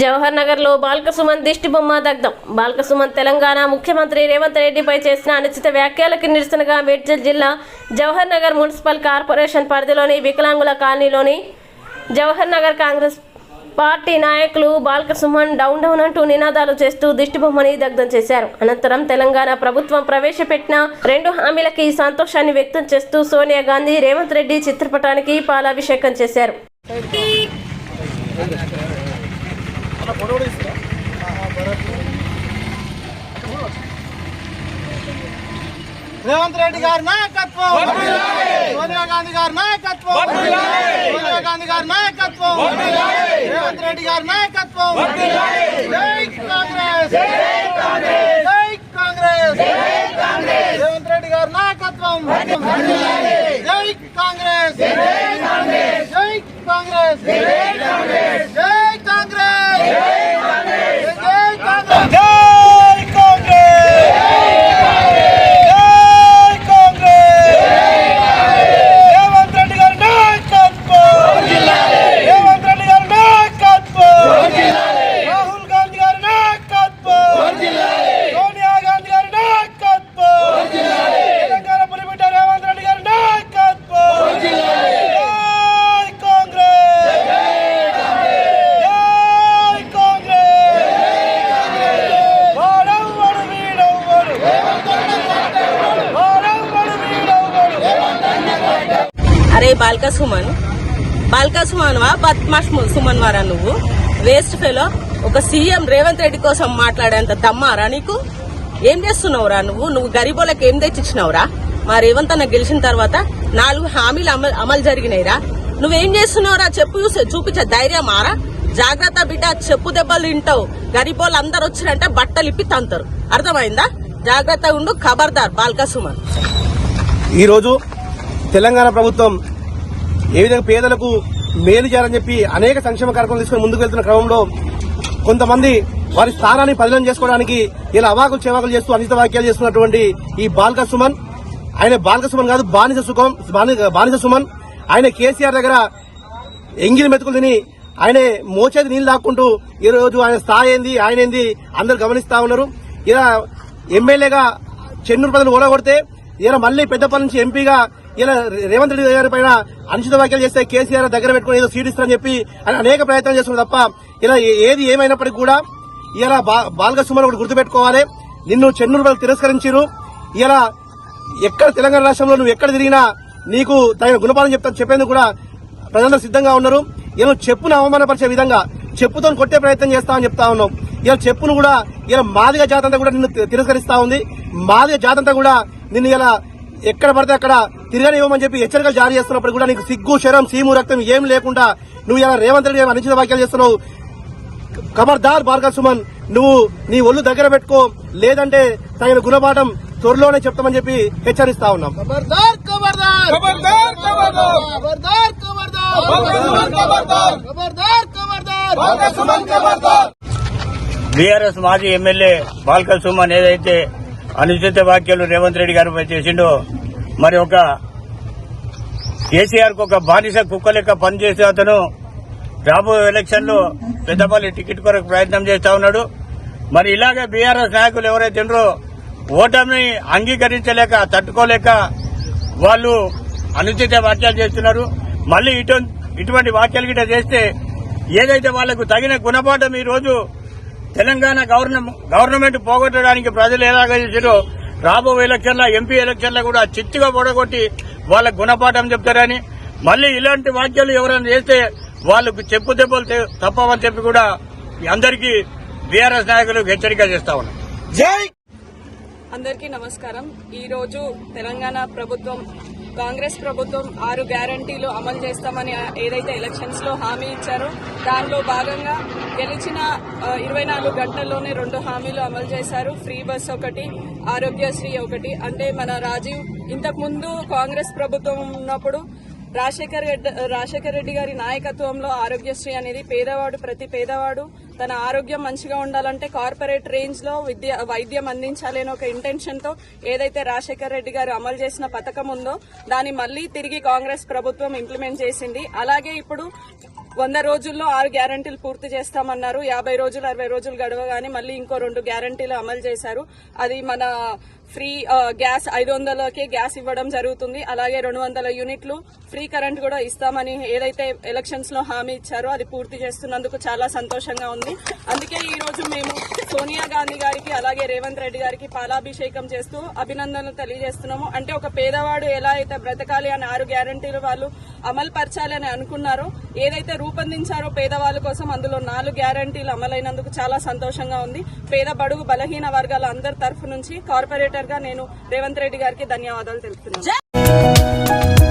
జవహర్ నగర్లో బాల్కసుమన్ దిష్టి బొమ్మ దగ్ధం. బాల్కసుమన్ తెలంగాణ ముఖ్యమంత్రి రేవంత్ రెడ్డిపై చేసిన అనుచిత వ్యాఖ్యలకు నిరసనగా మేడ్చల్ జిల్లా జవహర్ నగర్ మున్సిపల్ కార్పొరేషన్ పరిధిలోని వికలాంగుల కాలనీలోని జవహర్ నగర్ కాంగ్రెస్ పార్టీ నాయకులు బాల్కసుమన్ డౌన్ డౌన్ అంటూ నినాదాలు చేస్తూ దిష్టి బొమ్మని దగ్ధం చేశారు. అనంతరం తెలంగాణ ప్రభుత్వం ప్రవేశపెట్టిన రెండు హామీలకి సంతోషాన్ని వ్యక్తం చేస్తూ సోనియా గాంధీ రేవంత్ రెడ్డి చిత్రపటానికి పాలాభిషేకం చేశారు. రేవంత్ రెడ్డి గారి నాయకత్వం సోనియా గాంధీ గారి నాయకత్వం సోనియా గాంధీ గారి నాయకత్వం రేవంత్ రెడ్డి గారి నాయకత్వం జై కాంగ్రెస్ జై కాంగ్రెస్ రేవంత్ రెడ్డి గారి నాయకత్వం జై కాంగ్రెస్ జై కాంగ్రెస్ జై కాంగ్రెస్ జై కాంగ్రెస్ జై కాంగ్రెస్ జై కాంగ్రెస్ రేవంత్ రెడ్డి గారి నాయకత్వం రేవంత్ రెడ్డి గారి నాయకత్వం రాహుల్ గాంధీ గారి నాయకత్వం సోనియా గాంధీ గారి నాయకత్వం తెలంగాణ పులిబిడ్డ రేవంత్ రెడ్డి గారి నాయకత్వం జై కాంగ్రెస్ జై కాంగ్రెస్ వాడవ్వడు వీడవ్వడు వాడవ్వడు వీడవ్వడు అరే బాల్క సుమన్. బాల్క సుమన్ వా బద్మాష్ సుమన్ వారా నువ్వు? వేస్ట్ ఫెలో ఒక సీఎం రేవంత్ రెడ్డి కోసం మాట్లాడేంత దమ్మారా నీకు? ఏం చేస్తున్నావురా నువ్వు? నువ్వు గరీబోళ్ళకి ఏం తెచ్చిచ్చినావురా? మా రేవంత్ అన్న గెలిచిన తర్వాత నాలుగు హామీలు అమలు అమలు జరిగినాయిరా. నువ్వేం చేస్తున్నావురా? చెప్పు చూసే చూపించే ధైర్యం మారా? జాగ్రత్త బిడ్డ చెప్పు దెబ్బలు తింటావు. గరీబోళ్ళు అందరు వచ్చినంటే బట్టలు ఇప్పి తంతారు. అర్థమైందా? జాగ్రత్తగా ఉండు ఖబర్దార్ బాల్కా సుమన్. ఈరోజు తెలంగాణ ప్రభుత్వం ఏ విధంగా పేదలకు మేలు చేయాలని చెప్పి అనేక సంక్షేమ కార్యక్రమాలు తీసుకుని ముందుకు వెళ్తున్న క్రమంలో కొంతమంది వారి స్థానాన్ని పదిలం చేసుకోవడానికి ఇలా అవాకులు చెవాకులు చేస్తూ అనిత వాక్యాలు చేస్తున్నటువంటి ఈ బాల్క సుమన్ ఆయన బాల్క సుమన్ కాదు బానిస సుఖం బానిస సుమన్. ఆయన కేసీఆర్ దగ్గర ఎంగిలి మెతుకులు తిని ఆయన మోచేది నీళ్ళు దాక్కుంటూ ఈ రోజు ఆయన స్థాయి ఏంది ఆయన ఏంది అందరు గమనిస్తా ఉన్నారు. ఇలా ఎమ్మెల్యేగా చెన్నూరు ప్రజలు ఓడగొడితే ఇలా మళ్ళీ పెద్దపల్లి నుంచి ఎంపీగా ఇలా రేవంత్ రెడ్డి గారి పైన అనుచిత వ్యాఖ్యలు చేస్తే కేసీఆర్ దగ్గర పెట్టుకుని ఏదో సీట్ చెప్పి ఆయన అనేక ప్రయత్నాలు చేస్తున్నారు తప్ప ఇలా ఏది ఏమైనప్పటికీ కూడా ఇలా బాల్క సుమన్ ఒకటి గుర్తుపెట్టుకోవాలి. నిన్ను చెన్నూరు వాళ్ళు తిరస్కరించారు ఇలా ఎక్కడ తెలంగాణ రాష్ట్రంలో నువ్వు ఎక్కడ తిరిగినా నీకు తగిన గుణపాఠం చెప్తా చెప్పేందుకు కూడా ప్రజలందరూ సిద్ధంగా ఉన్నారు. ఇలా చెప్పును అవమానపరిచే విధంగా చెప్పుతో కొట్టే ప్రయత్నం చేస్తామని చెప్తా ఉన్నాం ఇలా చెప్పును కూడా ఇలా మాదిగ జాతంతా కూడా నిన్ను తిరస్కరిస్తా ఉంది. మాదిగ జాతంతా కూడా నిన్ను ఇలా ఎక్కడ పడితే అక్కడ తిరగనివ్వమని చెప్పి హెచ్చరికలు జారీ చేస్తున్నప్పుడు కూడా నీకు సిగ్గు శరం సీము రక్తం ఏం లేకుండా నువ్వు ఇలా రేవంత్ రెడ్డి అనుచిత వ్యాఖ్యలు చేస్తున్నావు. కమర్దార్ భార్గవ్ సుమన్ నువ్వు నీ ఒళ్ళు దగ్గర పెట్టుకో లేదంటే తగిన గుణపాఠం త్వరలోనే చెప్తామని చెప్పి హెచ్చరిస్తా ఉన్నాం. బీఆర్ఎస్ మాజీ ఎమ్మెల్యే బాల్కల్ సుమన్ ఏదైతే అనుచిత వ్యాఖ్యలు రేవంత్ రెడ్డి గారిపై చేసిండో మరి ఒక కేసీఆర్కు ఒక బానిస కుక్క లెక్క పనిచేసే అతను రాబోయే ఎలక్షన్లో పెద్దపల్లి టికెట్ కొరకు ప్రయత్నం చేస్తా ఉన్నాడు. మరి ఇలాగే బీఆర్ఎస్ నాయకులు ఎవరైతే ఉన్నారో ఓటమి అంగీకరించలేక తట్టుకోలేక వాళ్ళు అనుచిత వ్యాఖ్యలు చేస్తున్నారు. మళ్ళీ ఇటు ఇటువంటి వ్యాఖ్యలు గిట్ట చేస్తే ఏదైతే వాళ్ళకు తగిన గుణపాఠం ఈ రోజు తెలంగాణ గవర్నమెంట్ పోగొట్టడానికి ప్రజలు ఎలాగ చేసారో రాబోయే ఎలక్షన్ల ఎంపీ ఎలక్షన్ల కూడా చిత్తుగా పొడగొట్టి వాళ్ళకు గుణపాఠం చెప్తారని మళ్ళీ ఇలాంటి వ్యాఖ్యలు ఎవరైనా చేస్తే వాళ్ళకు చెప్పు దెబ్బలు తప్పవని చెప్పి కూడా అందరికీ బీఆర్ఎస్ నాయకులకు హెచ్చరిక చేస్తా ఉన్నాం జై అందరికీ నమస్కారం. ఈ రోజు తెలంగాణ ప్రభుత్వం కాంగ్రెస్ ప్రభుత్వం ఆరు గ్యారంటీలు అమలు చేస్తామని ఏదైతే ఎలక్షన్స్లో హామీ ఇచ్చారో దానిలో భాగంగా గెలిచిన ఇరవై నాలుగు గంటల్లోనే రెండు హామీలు అమలు చేశారు. ఫ్రీ బస్ ఒకటి ఆరోగ్యశ్రీ ఒకటి. అంటే మన రాజీవ్ ఇంతకుముందు కాంగ్రెస్ ప్రభుత్వం ఉన్నప్పుడు రాజశేఖర్ రెడ్డి రాజశేఖర్ రెడ్డి గారి నాయకత్వంలో ఆరోగ్యశ్రీ అనేది పేదవాడు ప్రతి పేదవాడు తన ఆరోగ్యం మంచిగా ఉండాలంటే కార్పొరేట్ రేంజ్లో విద్య వైద్యం అందించాలి అనే ఒక ఇంటెన్షన్తో ఏదైతే రాజశేఖర్ రెడ్డి గారు అమలు చేసిన పథకం ఉందో దాన్ని మళ్ళీ తిరిగి కాంగ్రెస్ ప్రభుత్వం ఇంప్లిమెంట్ చేసింది. అలాగే ఇప్పుడు వంద రోజుల్లో ఆరు గ్యారంటీలు పూర్తి చేస్తామన్నారు. యాభై రోజులు అరవై రోజులు గడవగానే మళ్ళీ ఇంకో రెండు గ్యారంటీలు అమలు చేశారు. అది మన ఫ్రీ గ్యాస్ ఐదు వందలకే గ్యాస్ ఇవ్వడం జరుగుతుంది. అలాగే రెండు వందల యూనిట్లు ఫ్రీ కరెంట్ కూడా ఇస్తామని ఏదైతే ఎలక్షన్స్లో హామీ ఇచ్చారో అది పూర్తి చేస్తున్నందుకు చాలా సంతోషంగా ఉంది. అందుకే ఈ రోజు మేము సోనియా గాంధీ గారికి అలాగే రేవంత్ రెడ్డి గారికి పాలాభిషేకం చేస్తూ అభినందనలు తెలియజేస్తున్నాము. అంటే ఒక పేదవాడు ఎలా అయితే బ్రతకాలి అని ఆరు గ్యారంటీలు వాళ్ళు అమలు పరచాలి అని అనుకున్నారో ఏదైతే రూపొందించారో పేదవాళ్ళ కోసం అందులో నాలుగు గ్యారంటీలు అమలైనందుకు చాలా సంతోషంగా ఉంది. పేద బడుగు బలహీన వర్గాల అందరి తరఫు నుంచి కార్పొరేటర్గా నేను రేవంత్ రెడ్డి గారికి ధన్యవాదాలు తెలుపుతున్నాను.